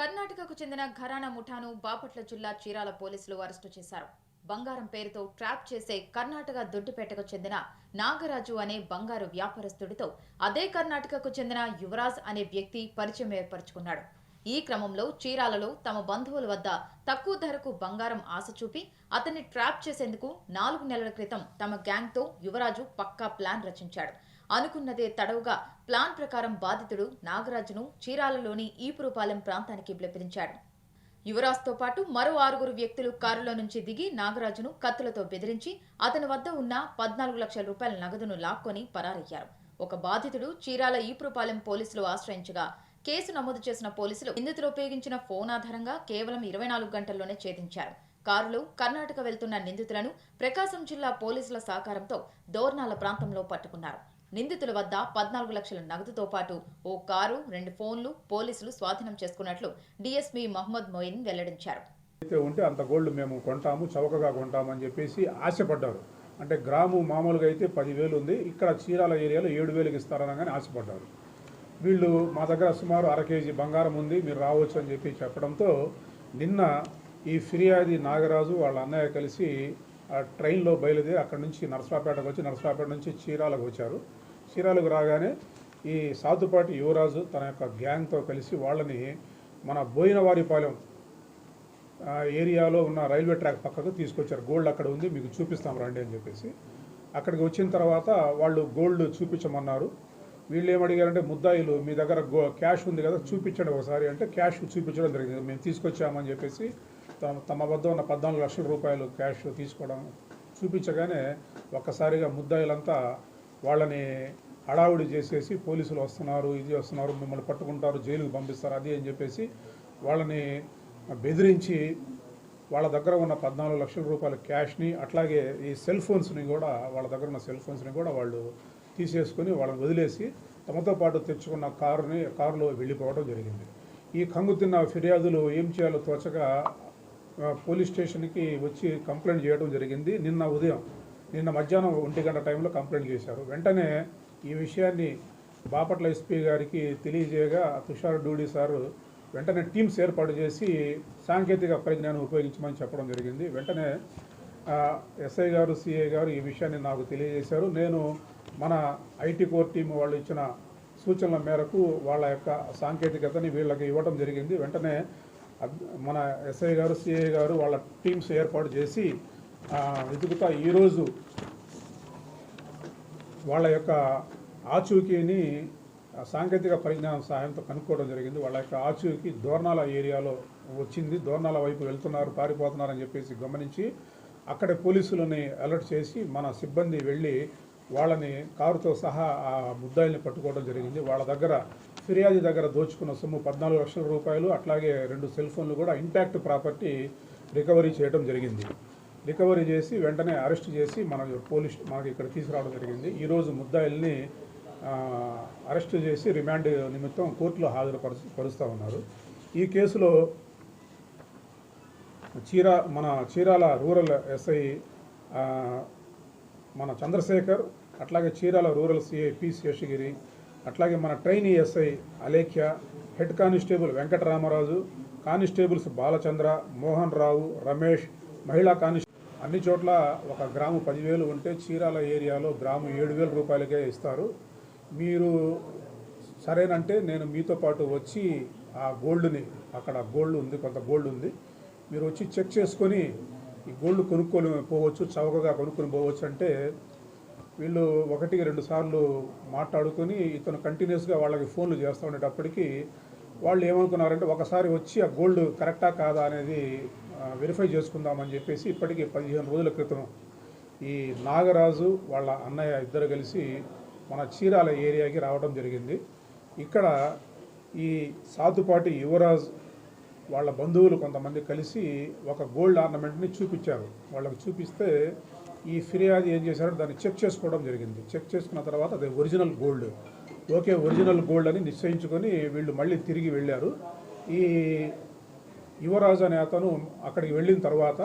కర్ణాటకకు చెందిన ఘరానా ముఠాను బాపట్ల జిల్లా చీరాల పోలీసులు అరెస్టు చేశారు. బంగారం పేరుతో ట్రాప్ చేసే కర్ణాటక దొడ్డిపేటకు చెందిన నాగరాజు అనే బంగారు వ్యాపారస్తుడితో అదే కర్ణాటకకు చెందిన యువరాజ్ అనే వ్యక్తి పరిచయం ఏర్పరచుకున్నాడు. ఈ క్రమంలో చీరాలలో తమ బంధువుల వద్ద తక్కువ ధరకు బంగారం ఆశ చూపి అతన్ని ట్రాప్ చేసేందుకు నాలుగు నెలల క్రితం తమ గ్యాంగ్తో యువరాజు పక్కా ప్లాన్ రచించాడు. అనుకున్నదే తడవుగా ప్లాన్ ప్రకారం బాధితుడు నాగరాజును చీరాలలోని ఈపురుపాలెం ప్రాంతానికి పిలిపించాడు యువరాజ్తో పాటు మరో ఆరుగురు వ్యక్తులు కారులో నుంచి దిగి నాగరాజును కత్తులతో బెదిరించి అతని వద్ద ఉన్న పద్నాలుగు లక్షల రూపాయల నగదును లాక్కొని పరారయ్యారు. ఒక బాధితుడు చీరాల ఈపురుపాలెం పోలీసులు ఆశ్రయించగా కేసు నమోదు చేసిన పోలీసులు నిందితులు ఉపయోగించిన ఫోన్ ఆధారంగా కేవలం ఇరవై నాలుగు గంటల్లోనే ఛేదించారు. కారులో కర్ణాటక వెళ్తున్న నిందితులను ప్రకాశం జిల్లా పోలీసుల సహకారంతో దోర్నాల ప్రాంతంలో పట్టుకున్నారు. నిందితుల వద్ద పద్నాలుగు లక్షల నగదుతో పాటు ఓ కారు రెండు ఫోన్లు పోలీసులు స్వాధీనం చేసుకున్నట్లు డీఎస్పీ మహమ్మద్ మొయిన్ వెల్లడించారు. అయితే ఉంటే అంత గోల్డ్ మేము కొంటాము చౌకగా కొంటామని చెప్పేసి ఆశపడ్డారు. అంటే గ్రాము మామూలుగా అయితే పదివేలు ఉంది. ఇక్కడ చీరాల ఏరియాలో ఏడు వేలకు ఇస్తారనగానే ఆశపడ్డారు. వీళ్ళు మా దగ్గర సుమారు అర కేజీ బంగారం ఉంది మీరు రావచ్చు అని చెప్పి చెప్పడంతో నిన్న ఈ ఫిర్యాది నాగరాజు వాళ్ళ అన్నయ్య కలిసి ట్రైన్లో బయలుదేరి అక్కడి నుంచి నరసరాపేటకు వచ్చి నరసరాపేట నుంచి చీరాలకు వచ్చారు. చీరాలకు రాగానే ఈ సాతుపాటి యువరాజు తన యొక్క గ్యాంగ్తో కలిసి వాళ్ళని మన బోయినవారిపాలెం ఏరియాలో ఉన్న రైల్వే ట్రాక్ పక్కకు తీసుకొచ్చారు. గోల్డ్ అక్కడ ఉంది మీకు చూపిస్తాం రండి అని చెప్పేసి. అక్కడికి వచ్చిన తర్వాత వాళ్ళు గోల్డ్ చూపించమన్నారు. వీళ్ళు ఏమడిగారంటే ముద్దాయిలు మీ దగ్గర గో క్యాష్ ఉంది కదా చూపించండి ఒకసారి అంటే క్యాష్ చూపించడం జరిగింది. మేము తీసుకొచ్చామని చెప్పేసి తమ తమ వద్ద ఉన్న పద్నాలుగు లక్షల రూపాయలు క్యాష్ తీసుకోవడం చూపించగానే ఒక్కసారిగా ముద్దాయిలంతా వాళ్ళని హడావుడి చేసేసి పోలీసులు వస్తున్నారు ఇది వస్తున్నారు మిమ్మల్ని పట్టుకుంటారు జైలుకు పంపిస్తారు అది అని చెప్పేసి వాళ్ళని బెదిరించి వాళ్ళ దగ్గర ఉన్న పద్నాలుగు లక్షల రూపాయల క్యాష్ని అట్లాగే ఈ సెల్ ఫోన్స్ని కూడా వాళ్ళ దగ్గర ఉన్న సెల్ ఫోన్స్ని కూడా వాళ్ళు తీసేసుకొని వాళ్ళని వదిలేసి తమతో పాటు తెచ్చుకున్న కారుని కారులో వెళ్ళిపోవడం జరిగింది. ఈ కంగు తిన్న ఫిర్యాదులు ఏం చేయాలో తోచగా పోలీస్ స్టేషన్కి వచ్చి కంప్లైంట్ చేయడం జరిగింది. నిన్న ఉదయం నిన్న మధ్యాహ్నం ఒంటి గంట టైంలో కంప్లైంట్ చేశారు. వెంటనే ఈ విషయాన్ని బాపట్ల ఎస్పీ గారికి తెలియజేయగా తుషార్ డూడి సారు వెంటనే టీమ్స్ ఏర్పాటు చేసి సాంకేతిక పరిజ్ఞానం ఉపయోగించమని చెప్పడం జరిగింది. వెంటనే ఎస్ఐ గారు సిఐ గారు ఈ విషయాన్ని నాకు తెలియజేశారు. నేను మన ఐటీ కోర్ టీం వాళ్ళు ఇచ్చిన సూచనల మేరకు వాళ్ళ యొక్క సాంకేతికతని వీళ్ళకి ఇవ్వడం జరిగింది. వెంటనే మన ఎస్ఐ గారు సిఐ గారు వాళ్ళ టీమ్స్ ఏర్పాటు చేసి వెతుకుతా ఈరోజు వాళ్ళ యొక్క ఆచూకీని సాంకేతిక పరిజ్ఞానం సహాయంతో కనుక్కోవడం జరిగింది. వాళ్ళ యొక్క ఆచూకీ దోర్నాల ఏరియాలో వచ్చింది. దోర్నాల వైపు వెళ్తున్నారు పారిపోతున్నారని చెప్పేసి గమనించి అక్కడ పోలీసులని అలర్ట్ చేసి మన సిబ్బంది వెళ్ళి వాళ్ళని కారుతో సహా ఆ ముద్దాయిల్ని పట్టుకోవడం జరిగింది. వాళ్ళ దగ్గర ఫిర్యాదు దగ్గర దోచుకున్న సొమ్ము పద్నాలుగు లక్షల రూపాయలు అట్లాగే రెండు సెల్ ఫోన్లు కూడా ఇంటాక్ట్ ప్రాపర్టీ రికవరీ చేయడం జరిగింది. రికవరీ చేసి వెంటనే అరెస్ట్ చేసి మన పోలీస్ మనకి ఇక్కడ తీసుకురావడం జరిగింది. ఈరోజు ముద్దాయిల్ని అరెస్ట్ చేసి రిమాండ్ నిమిత్తం కోర్టులో హాజరుపరుచు పరుస్తూ ఉన్నారు. ఈ కేసులో చీరా మన చీరాల రూరల్ ఎస్ఐ మన చంద్రశేఖర్ అట్లాగే Chirala rural CI P Seshagiri అట్లాగే మన trainee SI Alekhya head constable Venkataramaraju constables Balachandra Mohan Rao Ramesh మహిళా కానిస్టేబుల్ అన్ని చోట్ల ఒక గ్రాము పదివేలు ఉంటే చీరాల ఏరియాలో గ్రాము ఏడు వేల రూపాయలకే ఇస్తారు. మీరు సరేనంటే నేను మీతో పాటు వచ్చి ఆ గోల్డ్ని అక్కడ గోల్డ్ ఉంది కొంత గోల్డ్ ఉంది మీరు వచ్చి చెక్ చేసుకొని ఈ గోల్డ్ కొనుక్కొని పోవచ్చు చౌకగా కొనుక్కొని పోవచ్చు అంటే వీళ్ళు ఒకటికి రెండు సార్లు మాట్లాడుకొని ఇతను కంటిన్యూస్గా వాళ్ళకి ఫోన్లు చేస్తూ ఉండేటప్పటికీ వాళ్ళు ఏమనుకున్నారంటే ఒకసారి వచ్చి ఆ గోల్డ్ కరెక్టా కాదా అనేది వెరిఫై చేసుకుందామని చెప్పేసి ఇప్పటికి పదిహేను రోజుల క్రితం ఈ నాగరాజు వాళ్ళ అన్నయ్య ఇద్దరు కలిసి మన చీరాల ఏరియాకి రావడం జరిగింది. ఇక్కడ ఈ సాతుపాటి యువరాజ్ వాళ్ళ బంధువులు కొంతమంది కలిసి ఒక గోల్డ్ ఆర్నమెంట్ని చూపించారు. వాళ్ళకి చూపిస్తే ఈ ఫిర్యాదు ఏం చేశారో దాన్ని చెక్ చేసుకోవడం జరిగింది. చెక్ చేసుకున్న తర్వాత అది original gold. Okay original gold అని నిశ్చయించుకొని వీళ్ళు మళ్ళీ తిరిగి వెళ్ళారు. ఈ యువరాజు అనే అతను అక్కడికి వెళ్ళిన తర్వాత